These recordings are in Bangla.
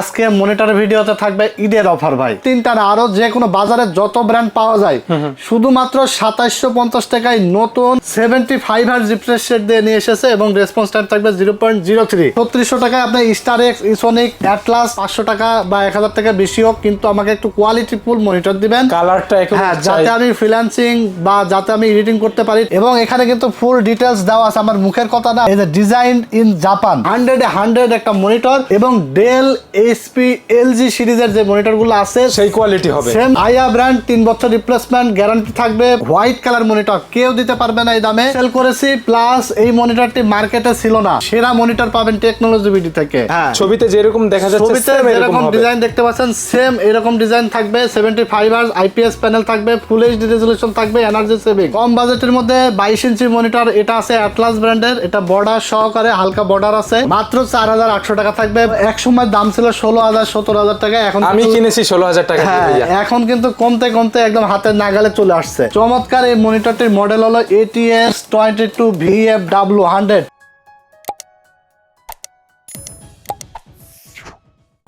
আজকে মনিটর ভিডিওতে থাকবে ঈদের অফার ভাই। তিনটা না আরও যে কোনো বাজারে যত ব্র্যান্ড পাওয়া যায় শুধুমাত্র সাতাইশশো পঞ্চাশ টাকায় নতুন সেভেন্টি ফাইভ আর রিফ্রেশ দিয়ে নিয়ে এসেছে এবং রেসপন্স টাইম থাকবে জিরো পয়েন্ট জিরো থ্রি ছত্রিশশো টাকায় আপনি স্টার এক্স ইসোনিক অ্যাটলাস পাঁচশো টাকা বা এক হাজার টাকা বেশি হোক কিন্তু আমাকে একটু কোয়ালিটি ফুল মনিটর দিবেন। কালারটা হ্যাঁ যাতে আমি ফ্রিল্যান্সিং বা যাতে আমি এডিটিং করতে পারি। এবং এখানে কিন্তু ফুল ডিটেলস দেওয়া আছে আমার মুখের কথা না। এই যে design in Japan hundred hundred একটা মনিটর এবং ডেল এইচপি এলজি সিরিজের যে মনিটরগুলো আছে সেই কোয়ালিটি হবে। সেম আইয়া ব্র্যান্ড তিন বছর রিপ্লেসমেন্ট গ্যারান্টি থাকবে। হোয়াইট কালার মনিটর কেউ দিতে পারবে না এই দামে। সেল করেছি প্লাস এই মনিটরটি মার্কেটে ছিল না। সেরা মনিটর পাবেন টেকনোলজি বিডি থেকে। হ্যাঁ। ছবিতে যেরকম দেখা যাচ্ছে ছবিতে এরকম ডিজাইন দেখতে পাচ্ছেন সেম এরকম ডিজাইন থাকবে। Seventy five hours IPS panel থাকবে ফুল এইচডি রেজলিউশন থাকবে এনার্জি সেভিং কম বাজেটের মধ্যে বাইশ ইঞ্চি মনিটর এটা আছে অ্যাটলাস ব্র্যান্ডের এটা বর্ডার সহকারে হালকা বর্ডার আছে। মাত্র চার হাজার আটশো টাকা থাকবে। এক সময় দাম ছিল ষোলো হাজার সতেরো হাজার টাকা এখন আমি কিনেছি ষোলো হাজার টাকা হ্যাঁ। এখন কিন্তু কমতে কমতে একদম হাতের নাগালে চলে আসছে চমৎকার এই মনিটরটির মডেল হলো ATS twenty two V F W hundred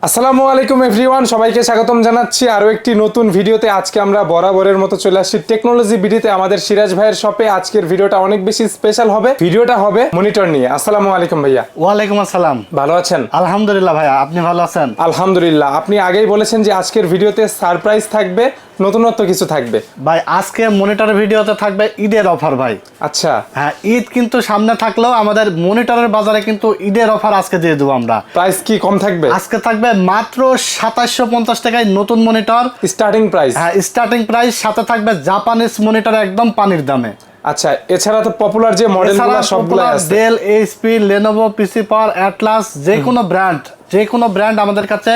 আসসালামু আলাইকুম এভরিওয়ান সবাইকে স্বাগতম জানাচ্ছি আরও একটি নতুন ভিডিওতে। আজকে আমরা বরাবরের মতো চলে আসছি টেকনোলজি বিডিতে আমাদের সিরাজ ভাইয়ের শপে। আজকের ভিডিওটা অনেক বেশি স্পেশাল হবে। ভিডিওটা হবে মনিটর নিয়ে। আসসালামু আলাইকুম ভাইয়া। ওয়ালাইকুম আসসালাম। ভালো আছেন? আলহামদুলিল্লাহ ভাইয়া আপনি ভালো আছেন? আলহামদুলিল্লাহ। আপনি আগেই বলেছেন যে আজকের ভিডিওতে সারপ্রাইজ থাকবে। নতুনত্ব কিছু থাকবে। ভাই আজকে মনিটর ভিডিওতে থাকবে ঈদের অফার ভাই। আচ্ছা। হ্যাঁ ঈদ কিন্তু সামনে থাকলেও আমাদের মনিটরের বাজারে কিন্তু ঈদের অফার আজকে দিয়ে দেবো আমরা। প্রাইস কি কম থাকবে? আজকে থাকবে মাত্র সাতাশশো পঞ্চাশ টাকায় নতুন মনিটর স্টার্টিং প্রাইস হ্যাঁ স্টার্টিং প্রাইস সাথে থাকবে জাপানিজ মনিটর একদম পানির দামে। আচ্ছা এছাড়া তো পপুলার যে মডেলগুলো সবগুলো আছে। Dell HP Lenovo PC power Atlas যে কোনো ব্র্যান্ড যে কোনো ব্র্যান্ড আমাদের কাছে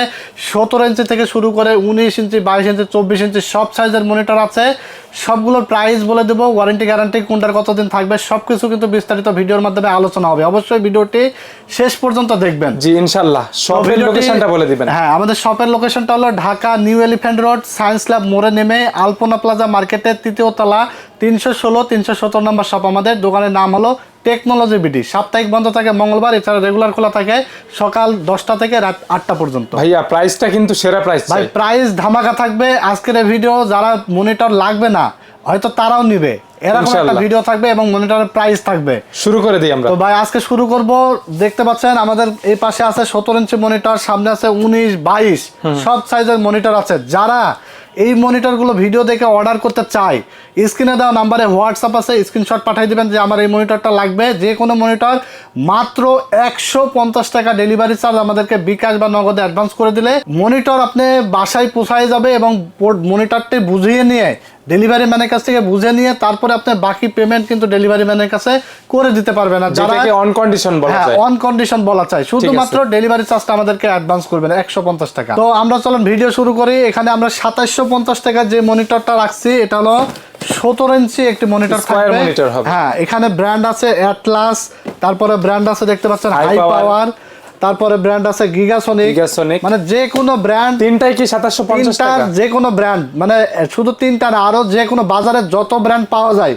সতেরো ইঞ্চি থেকে শুরু করে উনিশ ইঞ্চি বাইশ ইঞ্চি চব্বিশ ইঞ্চি সব সাইজের মনিটর আছে। সবগুলোর প্রাইস বলে দেবো ওয়ারেন্টি গ্যারান্টি কোনটার কতদিন থাকবে সব কিছু কিন্তু বিস্তারিত ভিডিওর মাধ্যমে আলোচনা হবে। অবশ্যই ভিডিওটি শেষ পর্যন্ত দেখবেন। জি ইনশাল্লাহ। শপের লোকেশনটা বলে দিবেন। হ্যাঁ আমাদের শপের লোকেশনটা হলো Dhaka New Elephant Road Science Lab মোড়ে নেমে আলপনা প্লাজা মার্কেটের তৃতীয় তলা তিনশো ষোলো তিনশো সতেরো নম্বর শপ। আমাদের দোকানের নাম হলো টেকনোলজি বিডি। সাপ্তাহিক বন্ধ থাকে মঙ্গলবার এছাড়া রেগুলার খোলা থাকে সকাল দশটা থেকে রাত আটটা পর্যন্ত। ভাইয়া প্রাইসটা কিন্তু সেরা প্রাইস ভাই প্রাইস ধামাকা থাকবে। আজকের এই ভিডিও যারা মনিটর লাগবে না হয়তো তারাও নিবে। এরকম একটা ভিডিও থাকবে এবং মনিটরের প্রাইস থাকবে। শুরু করে দিই আমরা। তো ভাই আজকে শুরু করব। দেখতে পাচ্ছেন আমাদের এই পাশে আছে সতেরো ইঞ্চি মনিটর সামনে আছে উনিশ বাইশ। সব সাইজের মনিটর আছে। যারা এই মনিটরগুলো ভিডিও দেখে অর্ডার করতে চাই। স্ক্রিনে দেওয়া নাম্বারে হোয়াটসঅ্যাপ আছে স্ক্রিনশট পাঠিয়ে দেবেন যে আমার এই মনিটরটা লাগবে। যে কোনো মনিটর মাত্র একশো পঞ্চাশ টাকা ডেলিভারি চার্জ আমাদেরকে বিকাশ বা নগদে অ্যাডভান্স করে দিলে মনিটর আপনি বাসায় পোষায় যাবে এবং মনিটরটি বুঝিয়ে নিয়ে ডেলিভারি ম্যানের কাছ থেকে বুঝে নিয়ে তারপরে আপনি বাকি পেমেন্ট কিন্তু ডেলিভারি ম্যানের কাছে করে দিতে পারবেন না। যারা অন কন্ডিশন বলা হ্যাঁ যায়। অন কন্ডিশন বলা চাই শুধুমাত্র ডেলিভারি চার্জটা আমাদেরকে অ্যাডভান্স করবেন একশো পঞ্চাশ টাকা। তো আমরা চলুন ভিডিও শুরু করি। এখানে আমরা সাতাশশো পঞ্চাশ টাকার যে মনিটরটা রাখছি এটা হলো সতেরো ইঞ্চি একটি মনিটর হবে। হ্যাঁ এখানে ব্র্যান্ড আছে অ্যাটলাস তারপরে ব্র্যান্ড আছে দেখতে পাচ্ছেন হাই পাওয়ার তারপরে ব্র্যান্ড আছে গিগাসনিক গিগাসনিক মানে যে কোনো ব্র্যান্ড তিনটাই কি সাতাশশো পঞ্চাশ তিনটার টাকা? যে কোনো ব্র্যান্ড মানে শুধু তিনটা না আরও যে কোনো বাজারে যত ব্র্যান্ড পাওয়া যায়।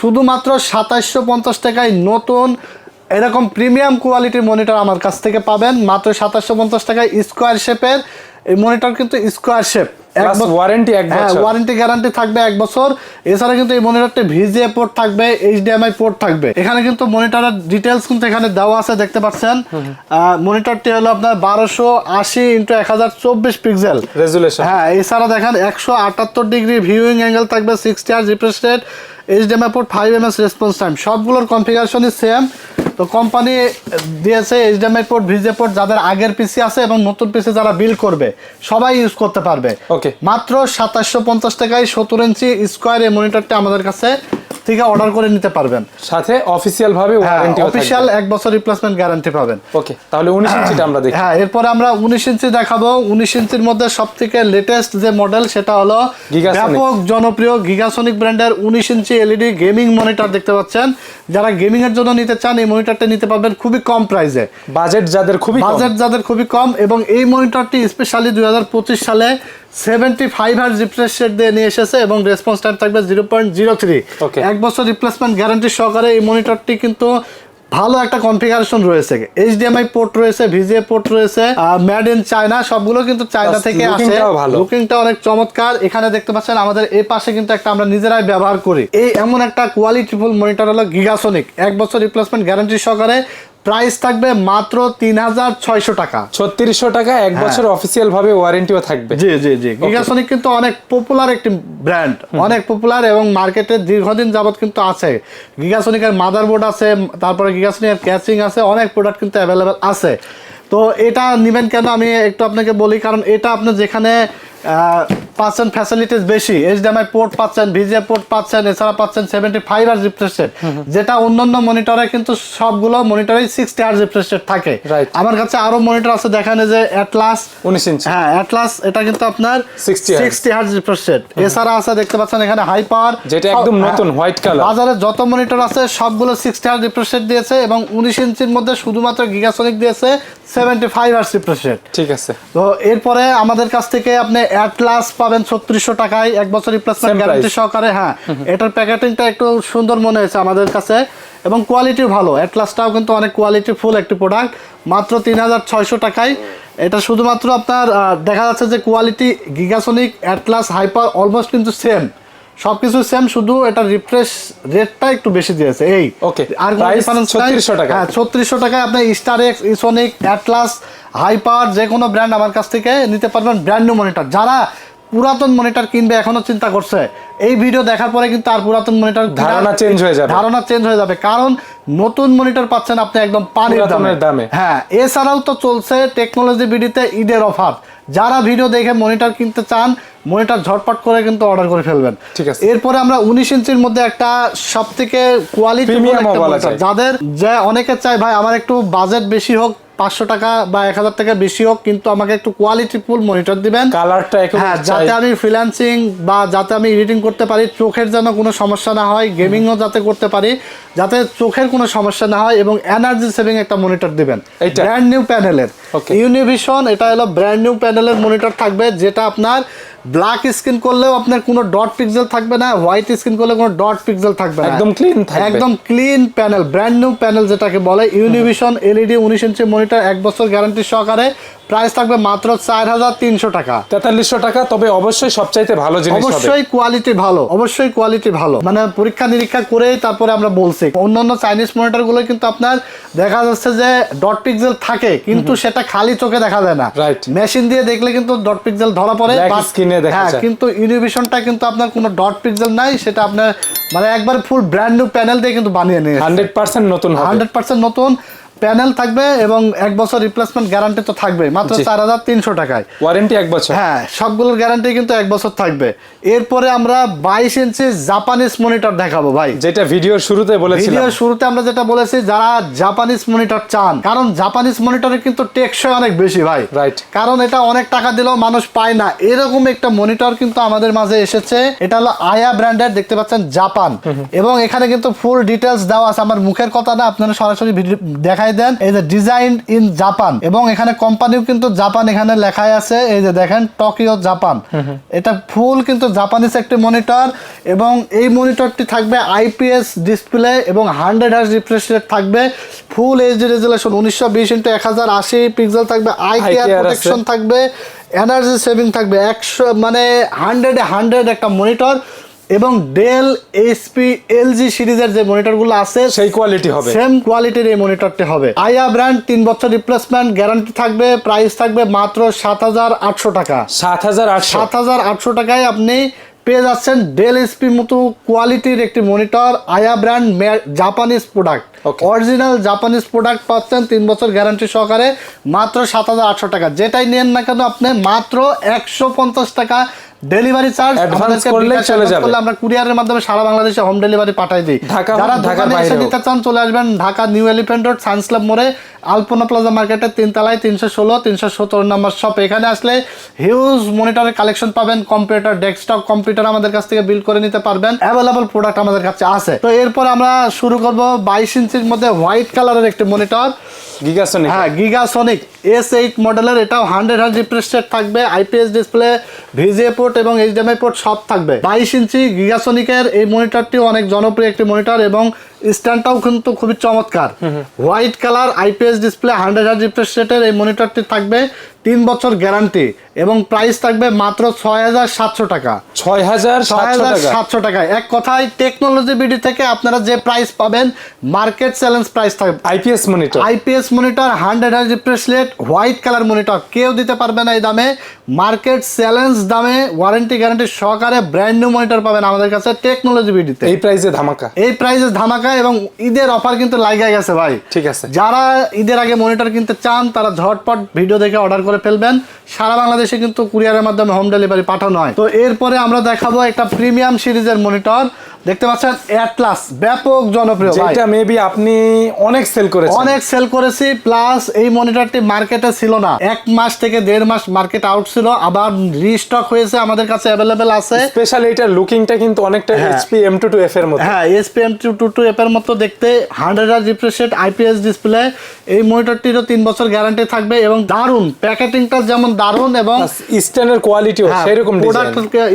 শুধুমাত্র সাতাশশো পঞ্চাশ টাকায় নতুন এরকম প্রিমিয়াম কোয়ালিটির মনিটর আমার কাছ থেকে পাবেন। মাত্র সাতাশশো পঞ্চাশ টাকায় স্কোয়ার শেপের এই মনিটর কিন্তু স্কোয়ার শেপ এক বছর ওয়ারেন্টি এক বছর। ওয়ারেন্টি গ্যারান্টি থাকবে এক বছর। এছাড়া কিন্তু এই মনিটরটি ভিজিএ পোর্ট থাকবে এইচডিএমআই পোর্ট থাকবে। এখানে কিন্তু মনিটরের ডিটেলস কিন্তু এখানে দেওয়া আছে দেখতে পাচ্ছেন। মনিটরটি হলো আপনার বারোশো আশি ইন্টু এক হাজার চব্বিশ পিক্সেল রেজুলেশন হ্যাঁ এছাড়া দেখেন একশো আটাত্তর ডিগ্রি ভিউইং অ্যাঙ্গেল থাকবে সিক্সটি আর refresh rate HDMI port five M S response time সবগুলোর কনফিগারেশনই সেম তো কোম্পানি দিয়েছে এইচডিএমআই পোর্ট ভিজে পোর্ট যাদের আগের পিসি আছে এবং নতুন পিসি যারা বিল করবে সবাই ইউজ করতে পারবে। Okay. মাত্র সাতাশশো পঞ্চাশ টাকায় সত্তর ইঞ্চি স্কোয়ার এই মনিটরটা আমাদের কাছে থেকে অর্ডার করে নিতে পারবেন। সাথে অফিসিয়াল ভাবে ওয়ারেন্টি অফিসিয়াল এক বছর রিপ্লেসমেন্ট গ্যারান্টি পাবেন। ওকে তাহলে উনিশ ইঞ্চিটা আমরা দেখি। হ্যাঁ এরপরে আমরা উনিশ ইঞ্চি দেখাবো। উনিশ ইঞ্চির মধ্যে সব থেকে লেটেস্ট যে মডেল সেটা হলো ব্যাপক জনপ্রিয় গিগাসনিক ব্র্যান্ডের উনিশ ইঞ্চি এলইডি গেমিং মনিটর দেখতে পাচ্ছেন। যারা গেমিং এর জন্য নিতে চান এই মনিটরটা নিতে পারবেন খুবই কম প্রাইসে বাজেট যাদের খুবই বাজেট যাদের খুবই কম এবং এই মনিটরটি স্পেশালি দুই হাজার পঁচিশ সালে সেভেন্টি ফাইভ আর রিফ্রেশ সেট দিয়ে নিয়ে এসেছে এবং রেসপন্স টাইম থাকবে জিরো পয়েন্ট জিরো থ্রি এক বছর রিপ্লেসমেন্ট গ্যারান্টি সহকারে এই মনিটরটি কিন্তু ভালো একটা কনফিগারেশন রয়েছে। এইচডিএমআই পোর্ট রয়েছে ভিজিএ পোর্ট রয়েছে মেড ইন চায়না সবগুলো কিন্তু চায়না থেকে আসে। ভালো। লুকিংটা অনেক চমৎকার। এখানে দেখতে পাচ্ছেন আমাদের এই পাশে কিন্তু একটা আমরা নিজেরাই ব্যবহার করি। এই এমন একটা কোয়ালিটিফুল মনিটর হলো গিগাসনিক এক বছর রিপ্লেসমেন্ট গ্যারান্টি সহকারে প্রাইস থাকবে মাত্র তিন হাজার ছয়শো টাকা। ছত্রিশশো টাকা এক বছর অফিসিয়াল ভাবে ওয়ারেন্টিও থাকবে। জি জি জি। গিগাসনিক কিন্তু অনেক পপুলার একটি ব্র্যান্ড অনেক পপুলার এবং মার্কেটে দীর্ঘদিন যাবত কিন্তু আছে। গিগাসনিকের মাদারবোর্ড আছে তারপরে গিগাসনিকের ক্যাচিং আছে অনেক প্রোডাক্ট কিন্তু অ্যাভেলেবেল আছে। তো এটা নেবেন কেন? আমি একটু আপনাকে বলি কারণ এটা আপনি যেখানে পাচ্ছেন ফ্যাসিলিটিস বেশি। এইচডিএমআই পোর্ট পাচ্ছেন ভিজিএ পোর্ট পাচ্ছেন এছাড়া পাচ্ছেন সেভেন্টি ফাইভ আর রিফ্রেশের যেটা অন্যান্য মনিটরে কিন্তু সবগুলো মনিটরে সিক্সটি আর রিফ্রেশের থাকে। আমার কাছে আরও মনিটর আছে দেখেন যে অ্যাটলাস উনিশ ইঞ্চি হ্যাঁ অ্যাটলাস এটা কিন্তু আপনার সিক্সটি হার্জ রিফ্রেশ এছাড়া আছে দেখতে পাচ্ছেন এখানে হাই পাওয়ার যেটা একদম নতুন হোয়াইট কালার বাজারে যত মনিটর আছে সবগুলো সিক্সটি হার্জ রিফ্রেশ দিয়েছে এবং উনিশ ইঞ্চির মধ্যে শুধুমাত্র গিগাসনিক দিয়েছে সেভেন্টি ফাইভ আর রিফ্রেশ ঠিক আছে। তো এরপরে আমাদের কাছ থেকে আপনি অ্যাটলাস পাবেন ছত্রিশশো টাকায় এক বছর রিপ্লেসমেন্ট গ্যারান্টি সহকারে হ্যাঁ। এটার প্যাকেটিংটা একটু সুন্দর মনে হয়েছে আমাদের কাছে এবং কোয়ালিটি ভালো। অ্যাটলাসটাও কিন্তু অনেক কোয়ালিটি ফুল একটি প্রোডাক্ট মাত্র তিন হাজার ছয়শো টাকায়। এটা শুধুমাত্র আপনার দেখা যাচ্ছে যে quality Gigasonic Atlas hyper almost কিন্তু সেম সবকিছু সেম শুধু এটা রিফ্রেশ রেটটা একটু বেশি দিয়েছে। এই Okay, আর কোনো price নাই। 3600 টাকা। হ্যাঁ ছত্রিশশো টাকায় আপনি star X Esonic Atlas hyper যে কোনো ব্র্যান্ড আমার কাছ থেকে নিতে পারবেন ব্র্যান্ড নিউ মনিটর যারা পুরাতন মনিটর কিনবে এখনও চিন্তা করছে এই ভিডিও দেখার পরে কিন্তু আর পুরাতন মনিটর ধারণা চেঞ্জ হয়ে যাবে। ধারণা চেঞ্জ হয়ে যাবে কারণ নতুন মনিটর পাচ্ছেন আপনি একদম পানির দামে দামে। হ্যাঁ এছাড়াও তো চলছে টেকনোলজি বিডিতে ঈদের অফার যারা ভিডিও দেখে মনিটর কিনতে চান মনিটর ঝটপট করে কিন্তু অর্ডার করে ফেলবেন ঠিক আছে। এরপরে আমরা উনিশ ইঞ্চির মধ্যে একটা সব থেকে কোয়ালিটি। যাদের যে অনেকে চায় ভাই আমার একটু বাজেট বেশি হোক পাঁচশো টাকা বা এক হাজার টাকা বেশি হোক কিন্তু আমাকে একটু কোয়ালিটি ফুল মনিটর দিবেন। কালারটা হ্যাঁ যাতে আমি ফ্রিল্যান্সিং বা যাতে আমি এডিটিং করতে পারি চোখের যেন কোনো সমস্যা না হয় গেমিংও যাতে করতে পারি যাতে চোখের কোনো সমস্যা না হয় এবং এনার্জি সেভিং একটা মনিটর দিবেন? ব্র্যান্ড নিউ প্যানেলের ইউনিভিশন এটা হলো ব্র্যান্ড নিউ প্যানেলের মনিটর থাকবে যেটা আপনার ব্ল্যাক স্ক্রিন করলেও আপনার কোনো ডট পিক্সেল থাকবে না হোয়াইট স্ক্রিন করলে কোনো ডট পিক্সেল থাকবে না। একদম clean থাকবে। একদম clean panel brand new panel যেটাকে বলে ইউনিভিশন এলইডি উনিশ ইঞ্চি মনিটর এক বছর গ্যারান্টি সহকারে। প্রাইস থাকবে মাত্র চার হাজার তিনশো টাকা। তেতাল্লিশশো টাকা তবে অবশ্যই সবচাইতে ভালো জিনিস অবশ্যই কোয়ালিটি ভালো অবশ্যই কোয়ালিটি ভালো। মানে পরীক্ষা নিরীক্ষা করেই তারপরে আমরা বলছি। অন্যান্য চাইনিজ মনিটরগুলো কিন্তু আপনার দেখা যাচ্ছে যে ডট পিক্সেল থাকে কিন্তু সেটা খালি চোখে দেখা যায় না। Right. মেশিন দিয়ে দেখলে কিন্তু ডট পিক্সেল ধরা পড়ে Black এ দেখা হ্যাঁ। কিন্তু ইনোভেশনটা কিন্তু আপনার কোনো ডট পিক্সেল নাই সেটা আপনার মানে একবার ফুল ব্র্যান্ড নিউ প্যানেল দিয়ে কিন্তু বানিয়ে নিয়ে হান্ড্রেড পার্সেন্ট নতুন হান্ড্রেড পার্সেন্ট নতুন। প্যানেল থাকবে এবং এক বছর রিপ্লেসমেন্ট গ্যারান্টি তো থাকবে মাত্র চার হাজার তিনশো টাকায়। ওয়ারেন্টি এক বছর। হ্যাঁ সবগুলোর গ্যারান্টি কিন্তু এক বছর থাকবে। এরপরে আমরা বাইশ ইঞ্চি জাপানিজ মনিটর দেখাবো ভাই। যেটা ভিডিওর শুরুতে বলেছিলাম। ভিডিওর শুরুতে আমরা যেটা বলেছি যারা জাপানিজ মনিটর চান কারণ জাপানিজ মনিটরে কিন্তু টেকসই অনেক বেশি ভাই। রাইট কারণ এটা অনেক টাকা দিলেও মানুষ পায় না। এরকম একটা মনিটর কিন্তু আমাদের মাঝে এসেছে। এটা হলো আয়া ব্র্যান্ডের দেখতে পাচ্ছেন জাপান এবং এখানে কিন্তু ফুল ডিটেলস দেওয়া আছে। আমার মুখের কথা না আপনারা সরাসরি ভিডিও দেখাই দেন এই যে ডিজাইন ইন জাপান এবং এখানে কোম্পানিও কিন্তু জাপান এখানে লেখাই আছে এই যে দেখেন টোকিও জাপান এটা ফুল কিন্তু জাপানিজ একটি মনিটর এবং এই মনিটরটি থাকবে আইপিএস ডিসপ্লে এবং হান্ড্রেড হার্স রিফ্রেশ রেট থাকবে ফুল এইচডি রেজুলেশন উনিশশো বিশ ইন্টু এক হাজার আশি পিক্সেল থাকবে আই কেয়ার প্রোটেকশন থাকবে এনার্জি সেভিং থাকবে একশো মানে হান্ড্রেডে হান্ড্রেড একটা মনিটর এবং ডেল এইচপি এলজি সিরিজের যে মনিটরগুলো আছে সেই কোয়ালিটি হবে। সেম কোয়ালিটির এই মনিটরটি হবে। আয়া ব্র্যান্ড তিন বছর রিপ্লেসমেন্ট গ্যারান্টি থাকবে প্রাইস থাকবে মাত্র সাত হাজার আটশো টাকা। সাত হাজার সাত হাজার আটশো টাকায় আপনি পেয়ে যাচ্ছেন ডেল এসপি মতো কোয়ালিটির একটি monitor Aiwa brand Japanese product original Japanese product পাচ্ছেন তিন বছর গ্যারান্টি সহকারে মাত্র সাত হাজার আটশো টাকা। যেটাই নেন না কেন আপনি মাত্র একশো পঞ্চাশ টাকা ডেলিভারি চার্জ Advance করলেই চলে যাবে। আমরা কুরিয়ারের মাধ্যমে সারা বাংলাদেশে হোম ডেলিভারি পাঠাই দিই। ঢাকা যারা ঢাকার বাইরেও। নিতে চান চলে আসবেন Dhaka New Elephant Road Science Club মোড়ে আলপনা প্লাজা মার্কেটের তিনতলায় তিনশো ষোলো তিনশো সতেরো নম্বর শপ এখানে আসলে হিউজ মনিটরের কালেকশন পাবেন কম্পিউটার ডেস্কটপ কম্পিউটার আমাদের কাছ থেকে বিল করে নিতে পারবেন। অ্যাভেলেবল প্রোডাক্ট আমাদের কাছে আছে। তো এরপর আমরা শুরু করব বাইশ ইঞ্চির মধ্যে হোয়াইট কালারের একটি মনিটর গিগাসনিক হ্যাঁ গিগাসনিক এস এইট মডেলের, এটাও হান্ড্রেড হান্ড রিফ্রেশ রেট থাকবে আইপিএস ডিসপ্লে ভিজিএ পোর্ট এবং এইচডিএমআই পোর্ট সব থাকবে। বাইশ ইঞ্চি গিগাসনিকের এই মনিটরটি অনেক জনপ্রিয় একটি মনিটর এবং স্ট্যান্ডটাও কিন্তু খুবই চমৎকার। White colour IPS display hundred hertz refresh রেটের এই মনিটরটি থাকবে তিন বছর গ্যারান্টি এবং প্রাইস থাকবে মাত্র ছয় হাজার সাতশো টাকা। ছয় হাজার ছয় হাজার টাকা। সাতশো টাকায় এক কথায় টেকনোলজি বিডি থেকে আপনারা যে প্রাইস পাবেন মার্কেট চ্যালেঞ্জ প্রাইস থাকবে। IPS monitor IPS monitor hundred hertz refresh rate white colour monitor কেউ দিতে পারবে না এই দামে। মার্কেট চ্যালেঞ্জ দামে ওয়ারেন্টি গ্যারান্টি সহকারে ব্র্যান্ড নিউ মনিটর পাবেন আমাদের কাছে টেকনোলজি বিডিতে এই প্রাইসে ধামাকা। এই প্রাইসে ধামাকা এবং ঈদের অফার কিন্তু লাগাই গেছে ভাই। ঠিক আছে। যারা ঈদের আগে মনিটর কিনতে চান তারা ঝটপট ভিডিও দেখে অর্ডার করে ফেলবেন। সারা বাংলাদেশে কিন্তু কুরিয়ারের মাধ্যমে হোম ডেলিভারি পাঠানো হয়। তো এরপরে আমরা দেখাবো একটা প্রিমিয়াম সিরিজের মনিটর। দেখতে পাচ্ছেন অ্যাটলাস ব্যাপক জনপ্রিয় ভাই। যেটা মেবি আপনি অনেক সেল করেছেন। অনেক সেল করেছি প্লাস এই মনিটরটি মার্কেটে ছিল না। এক মাস থেকে দেড় মাস মার্কেট আউট ছিল আবার রিস্টক হয়েছে আমাদের কাছে অ্যাভেলেবেল আছে। স্পেশাল এটার লুকিংটা কিন্তু অনেকটা। HP M two two F এর মতো। হ্যাঁ এসপিএম টু টু টু এর মতো দেখতে। হান্ড্রেড আর রিফ্রেশেড আইপিএস ডিসপ্লে এই মনিটরটিরও তিন বছর গ্যারান্টি থাকবে এবং দারুণ প্যাকেটিংটা যেমন দারুণ এবং স্ট্যান্ডের কোয়ালিটিও হ্যাঁ, সেরকম ডিজাইন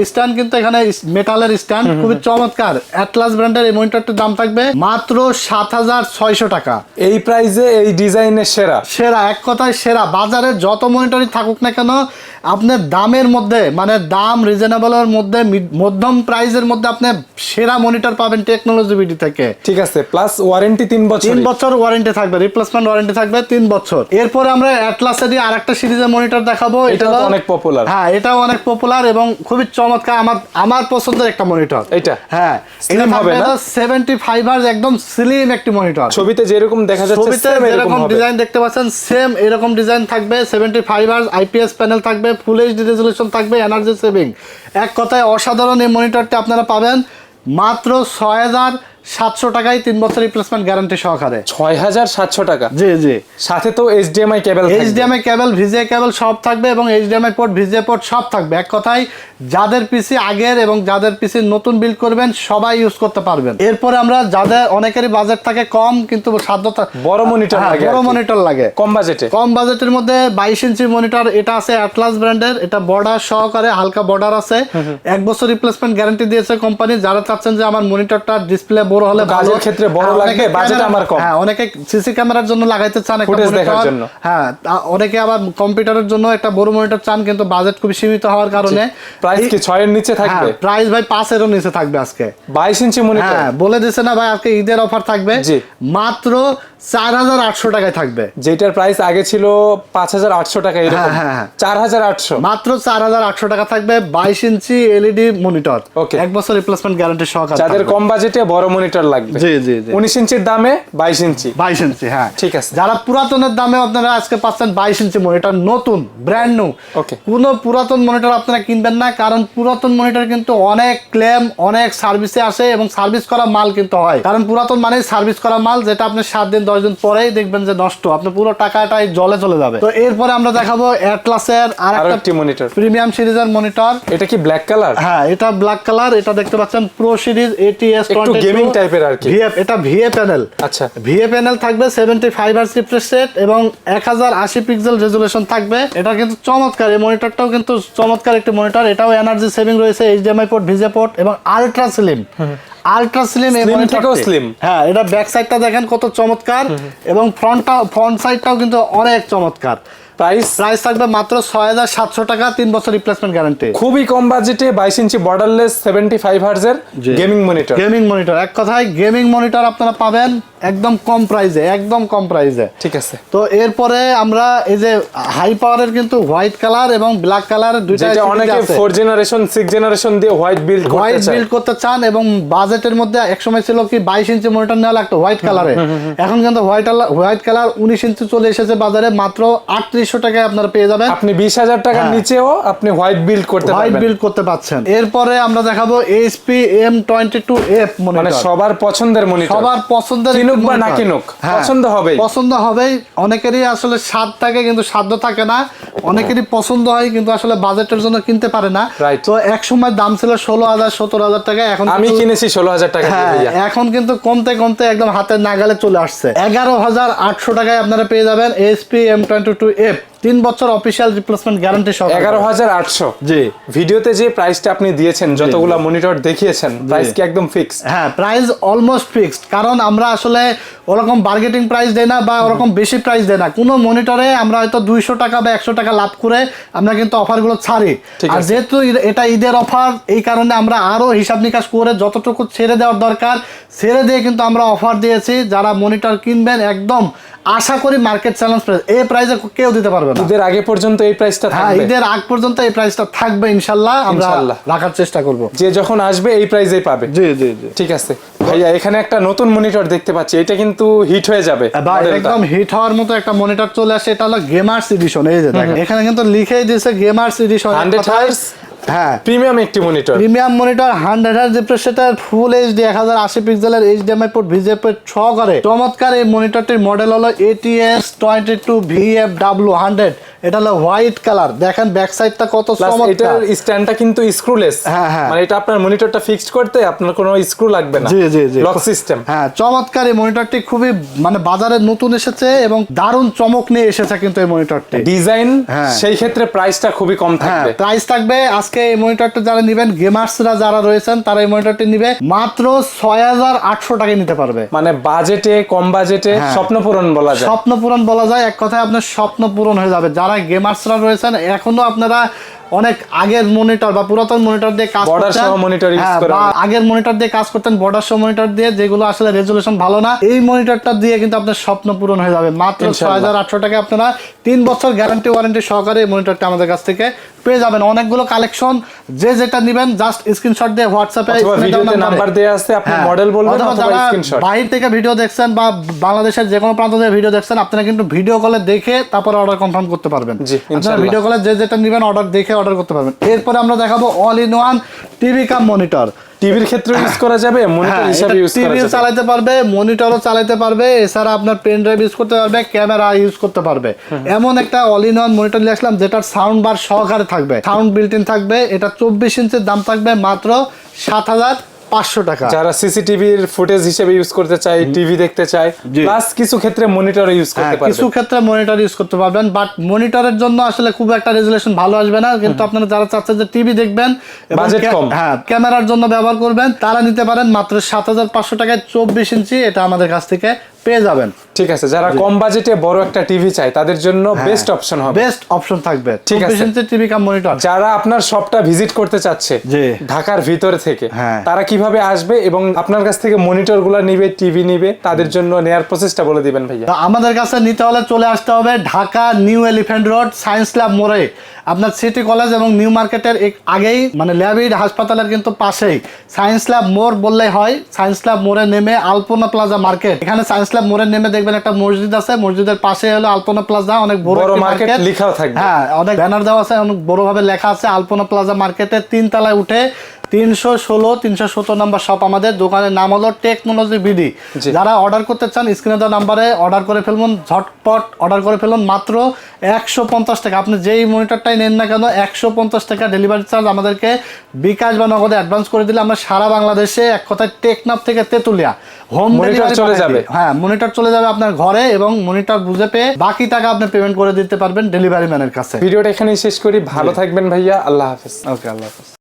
স্ট্যান্ড কিন্তু এখানে মেটালের স্ট্যান্ড খুবই চমৎকার। অ্যাটলাস ব্র্যান্ডের এই মনিটরটির দাম থাকবে মাত্র সাত হাজার ছয়শো টাকা। এই প্রাইসে এই ডিজাইনের সেরা। সেরা এক কথায় সেরা। বাজারে যত মনিটরই থাকুক না কেন আপনার দামের মধ্যে মানে দাম রিজনেবলের মধ্যে মধ্যম প্রাইসের মধ্যে আপনি সেরা মনিটর পাবেন টেকনোলজি বিডি থেকে। ঠিক আছে প্লাস ওয়ারেন্টি তিন বছর তিন বছর ওয়ারেন্টি থাকবে রিপ্লেসমেন্ট ওয়ারেন্টি থাকবে তিন বছর। এরপরে আমরা অ্যাটলাসেরই আর একটা সিরিজের মনিটর দেখাবো। এটা অনেক পপুলার হ্যাঁ এটাও অনেক পপুলার এবং খুবই চমৎকার। আমার আমার পছন্দের একটা মনিটর এটা হ্যাঁ Slim হবে না? সেভেন্টি ফাইভ একদম স্লিম একটি মনিটর ছবিতে যেরকম দেখা যাচ্ছে ছবিতে যেরকম ডিজাইন দেখতে পাচ্ছেন সেম এরকম ডিজাইন থাকবে আইপিএস প্যানেল থাকবে ফুল এইচডি রেজলিউশন থাকবে এনার্জি সেভিং এক কথায় অসাধারণ এই মনিটরটি আপনারা পাবেন। মাত্র ছয় হাজার সাতশো টাকায় তিন বছর রিপ্লেসমেন্ট গ্যারান্টি সহকারে। ছয় হাজার সাতশো টাকা। জি জি। সাথে তো HDMI cable HDMI cable VGA cable সব থাকবে এবং এইচডিএমআই পোর্ট ভিজিএ পোর্ট সব থাকবে। এক কথায় যাদের পিসি আগের এবং যাদের পিসি নতুন বিল্ড করবেন সবাই ইউজ করতে পারবেন। এরপরে আমরা যাদের অনেকেরই বাজেট থাকে কম কিন্তু সাধ্যতা বড় মনিটর হ্যাঁ, লাগে বড় মনিটর লাগে। কম বাজেটে কম বাজেটের মধ্যে বাইশ ইঞ্চি মনিটর এটা আছে অ্যাটলাস ব্র্যান্ডের এটা বর্ডার সহকারে হালকা বর্ডার আছে। এক বছর রিপ্লেসমেন্ট গ্যারান্টি দিয়েছে কোম্পানি যারা চাচ্ছেন যে আমার মনিটরটা ডিসপ্লে বড় হলে কাজের ক্ষেত্রে বড় হ্যাঁ, লাগবে, ক্যামেরা- আমার কম। হ্যাঁ অনেকে সিসি ক্যামেরার জন্য লাগাইতে চান Footage দেখার জন্য। হ্যাঁ অনেকে আবার কম্পিউটারের জন্য একটা বড় মনিটর চান কিন্তু বাজেট খুবই সীমিত হওয়ার কারণে। প্রাইস কি ছয়ের নিচে থাকবে? প্রাইস ভাই পাঁচেরও নিচে থাকবে আজকে। বাইশ ইঞ্চি মনিটর হ্যাঁ বলে দিছে না ভাই আজকে ঈদের অফার থাকবে। মাত্র চার হাজার আটশো টাকায় থাকবে। যেটার প্রাইস আগে ছিল পাঁচ হাজার আটশো টাকা এরকম। হ্যাঁ, হ্যাঁ, হ্যাঁ। চার হাজার আটশো। মাত্র চার হাজার আটশো টাকা থাকবে বাইশ ইঞ্চি এলইডি মনিটর Okay. এক বছর রিপ্লেসমেন্ট গ্যারান্টি সহকারে যাদের কম বাজেটে বড় মনিটর লাগবে। জি জি জি। উনিশ ইঞ্চির দামে বাইশ ইঞ্চি। বাইশ ইঞ্চি হ্যাঁ। ঠিক আছে। যারা পুরাতনের দামে আপনারা আজকে পাচ্ছেন বাইশ ইঞ্চি মনিটর নতুন ব্র্যান্ড নিউ Okay. কোনো পুরাতন মনিটর আপনারা কিনবেন না কারণ পুরাতন মনিটর কিন্তু অনেক ক্লেম অনেক সার্ভিসে আসে এবং সার্ভিস করা মাল কিন্তু হয়। কারণ পুরাতন মানে সার্ভিস করা মাল যেটা আপনি সাত দিন দশ দিন পরেই দেখবেন যে নষ্ট। আপনি পুরো টাকাটাই জলে চলে যাবে। তো এরপরে আমরা দেখাবো অ্যাটলাসের আর একটা মনিটর প্রিমিয়াম সিরিজের মনিটর এটা কি ব্ল্যাক কালার হ্যাঁ এটা ব্ল্যাক কালার এটা দেখতে পাচ্ছেন প্রো সিরিজ এটিএস একটু gaming এর আর কি। এটা ভিএ প্যানেল আচ্ছা। ভিএ প্যানেল থাকবে সেভেন্টি ফাইভ আর রিফ্রেশ রেট এবং এক হাজার আশি পিক্সেল রেজুলেশন থাকবে। এটা কিন্তু চমৎকার এই মনিটরটাও কিন্তু চমৎকার একটি মনিটর এটাও এনার্জি সেভিং রয়েছে এইচডিএমআই পোর্ট ভিজে পোর্ট এবং আলট্রা স্লিম আলট্রা স্লিম এই। থেকেও slim। হ্যাঁ এটা ব্যাক সাইডটা দেখেন কত চমৎকার এবং ফ্রন্টটা ফ্রন্ট সাইডটাও কিন্তু অনেক চমৎকার। প্রাইস প্রাইস থাকবে মাত্র ছয় হাজার সাতশো টাকা তিন বছর রিপ্লেসমেন্ট গ্যারান্টি খুবই কম বাজেটে বাইশ ইঞ্চি বর্ডারলেস সেভেন্টি ফাইভ হার্জের গেমিং মনিটর গেমিং মনিটর এক কথায় গেমিং মনিটর আপনারা পাবেন একদম কম প্রাইসে একদম কম প্রাইসে ঠিক আছে। তো এরপরে আমরা এই যে হাই পাওয়ারের কিন্তু হোয়াইট কালার এবং ব্ল্যাক কালার দুইটা অনেকে ফোর জেনারেশন সিক্স জেনারেশন দিয়ে হোয়াইট বিল্ড হোয়াইট বিল্ড করতে চান এবং বাজেটের মধ্যে একসময় ছিল কি বাইশ ইঞ্চি মনিটর নেওয়া লাগতো হোয়াইট কালারে এখন কিন্তু হোয়াইট হোয়াইট কালার উনিশ ইঞ্চি চলে এসেছে বাজারে মাত্র টাকায় আপনারা পেয়ে যাবেন। আপনি বিশ হাজার টাকার হ্যাঁ। নিচেও আপনি হোয়াইট বিল্ড করতে হোয়াইট বিল্ড করতে পাচ্ছেন। এরপরে আমরা দেখাবো HP M twenty two F মানে সবার পছন্দের মনিটর সবার পছন্দের কিনুক বা না কিনুক, হ্যাঁ, পছন্দ হবেই। পছন্দ হবেই। অনেকেরই আসলে স্বাদ থাকে কিন্তু সাধ্য থাকে না। অনেকেরই পছন্দ হয় কিন্তু আসলে বাজেটের জন্য কিনতে পারে না। তো এক সময় দাম ছিল ষোলো হাজার সতেরো হাজার টাকা এখন আমি কিনেছি ষোলো হাজার টাকা হ্যাঁ। এখন কিন্তু কমতে কমতে একদম হাতের নাগালে চলে আসছে। এগারো হাজার আটশো টাকায় আপনারা পেয়ে যাবেন SP M twenty two F তিন বছর অফিসিয়াল রিপ্লেসমেন্ট গ্যারান্টি সহ এগারো হাজার আটশো। জি। ভিডিওতে যে প্রাইসটা আপনি দিয়েছেন যতগুলা মনিটর দেখিয়েছেন প্রাইস কি একদম ফিক্স হ্যাঁ প্রাইস অলমোস্ট ফিক্সড কারণ আমরা আসলে ওরকম বার্গেটিং প্রাইস দেই না বা ওরকম বেশি প্রাইস দেই না। কোনো মনিটরে আমরা হয়তো দুইশো টাকা বা একশো টাকা লাভ করে আমরা কিন্তু অফারগুলো ছাড়ি। আর যেহেতু এটা ঈদের অফার এই কারণে আমরা আরও হিসাব নিকাশ করে যতটুকু ছেড়ে দেওয়ার দরকার ছেড়ে দিয়ে কিন্তু আমরা অফার দিয়েছি। যারা মনিটর কিনবেন একদম আশা করি মার্কেট চ্যালেঞ্জ প্রাইস এই প্রাইসে কেউ দিতে পারবে না। ঈদের আগে পর্যন্ত এই প্রাইসটা হ্যাঁ থাকবে। ঈদের আগ পর্যন্ত এই প্রাইসটা থাকবে ইনশাল্লাহ আমরা রাখার চেষ্টা করব। যে যখন আসবে এই প্রাইসেই পাবে। জি জি জি। ঠিক আছে। ভাইয়া এখানে একটা নতুন মনিটর দেখতে পাচ্ছি। এটা কিন্তু হিট হয়ে যাবে একদম হিট হওয়ার মতো একটা মনিটর চলে আসে। এটা হলো গেমার্স এডিশন এই যে দেখেন এখানে কিন্তু লিখেই দিয়েছে গেমার্স এডিশন 100 Hz হ্যাঁ। প্রিমিয়াম একটি monitor. Premium monitor hundred hertz refresh রেটের ফুল এইচডি এক হাজার আশি পিক্সেলের এইচডিএমআই পোর্ট ভিজে পোর্ট ছ করে। চমৎকার এই মনিটরটির মডেল হলো ATS twenty two V F W hundred এটা হলো হোয়াইট কালার দেখেন ব্যাক সাইডটা কত চমৎকার। এটার স্ট্যান্ডটা কিন্তু স্ক্রুলেস হ্যাঁ, হ্যাঁ। মানে এটা আপনার মনিটরটা ফিক্সড করতে আপনার কোনো স্ক্রু লাগবে না। জি জি জি। লক সিস্টেম হ্যাঁ চমৎকার এই মনিটরটি খুবই মানে বাজারে নতুন এসেছে এবং দারুণ চমক নিয়ে এসেছে কিন্তু এই মনিটরটি। ডিজাইন হ্যাঁ। সেই ক্ষেত্রে প্রাইসটা খুবই কম হ্যাঁ থাকবে। প্রাইস থাকবে আজকে এই মনিটরটা যারা নেবেন গেমার্সরা যারা রয়েছেন তারা এই মনিটরটি নিবে মাত্র ছয় হাজার আটশো টাকায় নিতে পারবে। মানে বাজেটে কম বাজেটে হ্যাঁ। স্বপ্ন পূরণ বলা যায়। স্বপ্ন পূরণ বলা যায় এক কথায় আপনার স্বপ্ন পূরণ হয়ে যাবে। যারা গেমার্সরা রয়েছেন এখনও আপনারা অনেক আগের মনিটর বা পুরাতন মনিটর দিয়ে কাজ করতেন। হ্যাঁ, আগের মনিটর দিয়ে কাজ করতেন বর্ডার সহ মনিটর দিয়ে যেগুলো আসলে রেজুলেশন ভালো না এই মনিটরটা দিয়ে কিন্তু আপনার স্বপ্ন পূরণ হয়ে যাবে। মাত্র ছয় হাজার আটশো টাকা আপনারা তিন বছর গ্যারান্টি ওয়ারেন্টি সহকারে এই মনিটরটা আমাদের কাছ থেকে পেয়ে যাবেন। অনেকগুলো কালেকশন যে যেটা নেবেন জাস্ট স্ক্রিনশট দিয়ে হোয়াটসঅ্যাপে নাম্বার দেওয়া আছে আপনি হ্যাঁ। মডেল বলবেন অথবা স্ক্রিনশট বাইরে থেকে ভিডিও দেখছেন বা বাংলাদেশের যে কোনো প্রান্ত থেকে ভিডিও দেখছেন আপনারা কিন্তু ভিডিও কলে দেখে তারপরে অর্ডার কনফার্ম করতে পারবেন। আপনারা ভিডিও কলে যে যেটা নেবেন অর্ডার দেখে অর্ডার করতে পারবেন। এরপরে আমরা দেখাবো all in one TV cum monitor টিভির ক্ষেত্রে ইউজ করা যাবে মনিটর হিসাবে ইউজ করা যাবে। টিভি চালাতে পারবে মনিটরও চালাতে পারবে এছাড়া আপনার পেন ড্রাইভ ইউজ করতে পারবে ক্যামেরা ইউজ করতে পারবে। এমন একটা অল ইন ওয়ান মনিটর নিয়ে আসলাম যেটার সাউন্ড বার সহকারে থাকবে। সাউন্ড বিল্ট ইন থাকবে এটা চব্বিশ ইঞ্চের দাম থাকবে মাত্র সাত হাজার পাঁচশো টাকা। যারা সিসিটিভির ফুটেজ হিসেবে ইউজ করতে চায় টিভি দেখতে চায় প্লাস কিছু ক্ষেত্রে মনিটর ইউজ হ্যাঁ, করতে পারবেন কিছু ক্ষেত্রে মনিটর ইউজ করতে পারবেন বাট মনিটরের জন্য আসলে খুব একটা রেজুলেশন ভালো আসবে না। কিন্তু আপনারা যারা চাচ্ছেন যে টিভি দেখবেন বাজেট কম। হ্যাঁ ক্যামেরার জন্য ব্যবহার করবেন তারা নিতে পারেন মাত্র সাত হাজার পাঁচশো টাকায় চব্বিশ ইঞ্চি এটা আমাদের কাছ থেকে পেয়ে যাবেন। ঠিক আছে যারা কম বাজেটে বড় একটা টিভি চায় তাদের জন্য বেস্ট অপশন হবে। বেস্ট অপশন থাকবে। ঠিক আছে। টিভি কাম মনিটর যারা আপনার শপটা ভিজিট করতে চাচ্ছে। ঢাকার ভিতরে থেকে হ্যাঁ। তারা কীভাবে আসবে এবং আপনার কাছ থেকে মনিটরগুলা নিবে টিভি নিবে তাদের জন্য নেয়ার প্রসেসটা বলে দিবেন ভাইয়া। তো আমাদের কাছে নিতে হলে চলে আসতে হবে Dhaka New Elephant Road Science Lab মোড়ে। আপনার সিটি কলেজ এবং নিউ মার্কেটের এক- আগেই মানে ল্যাবিড হাসপাতালের কিন্তু পাশেই সায়েন্স ল্যাব মোড় বললে হয় সায়েন্স ল্যাব মোড়ে নেমে আলপনা প্লাজা মার্কেট এখানে সায়েন্স ল্যাব মোড়ে নেমে দেখবেন একটা মসজিদ আছে মসজিদের পাশে হলো আলপনা প্লাজা অনেক বড় মার্কেট লেখা থাকে market। লেখাও থাকবে। হ্যাঁ অনেক ব্যানার দেওয়া আছে অনেক বড় ভাবে লেখা আছে আলপনা প্লাজা মার্কেটে তিন তলায় উঠে তিনশো ষোলো তিনশো সত্তর নম্বর শপ আমাদের। দোকানের নাম হলো টেকনোলজি বিডি যারা অর্ডার করতে চান স্ক্রিনে দেওয়া নাম্বারে অর্ডার করে ফেলুন। ঝটপট অর্ডার করে ফেলুন। মাত্র একশো পঞ্চাশ টাকা। আপনি যেই মনিটরটাই নেন না কেন একশো পঞ্চাশ টাকা ডেলিভারি চার্জ আমাদেরকে বিকাশ বা নগদে অ্যাডভান্স করে দিলে আমরা সারা বাংলাদেশে এক কথায় টেকনাফ থেকে তেতুলিয়া হোম Monitor চলে যাবে। হ্যাঁ মনিটর চলে যাবে আপনার ঘরে এবং মনিটর বুঝে পেয়ে বাকি টাকা আপনি পেমেন্ট করে দিতে পারবেন ডেলিভারি ম্যানের কাছে। ভিডিওটা এখানেই শেষ করি। ভালো থাকবেন ভাইয়া। আল্লাহ হাফেজ। ওকে আল্লাহ হাফেজ।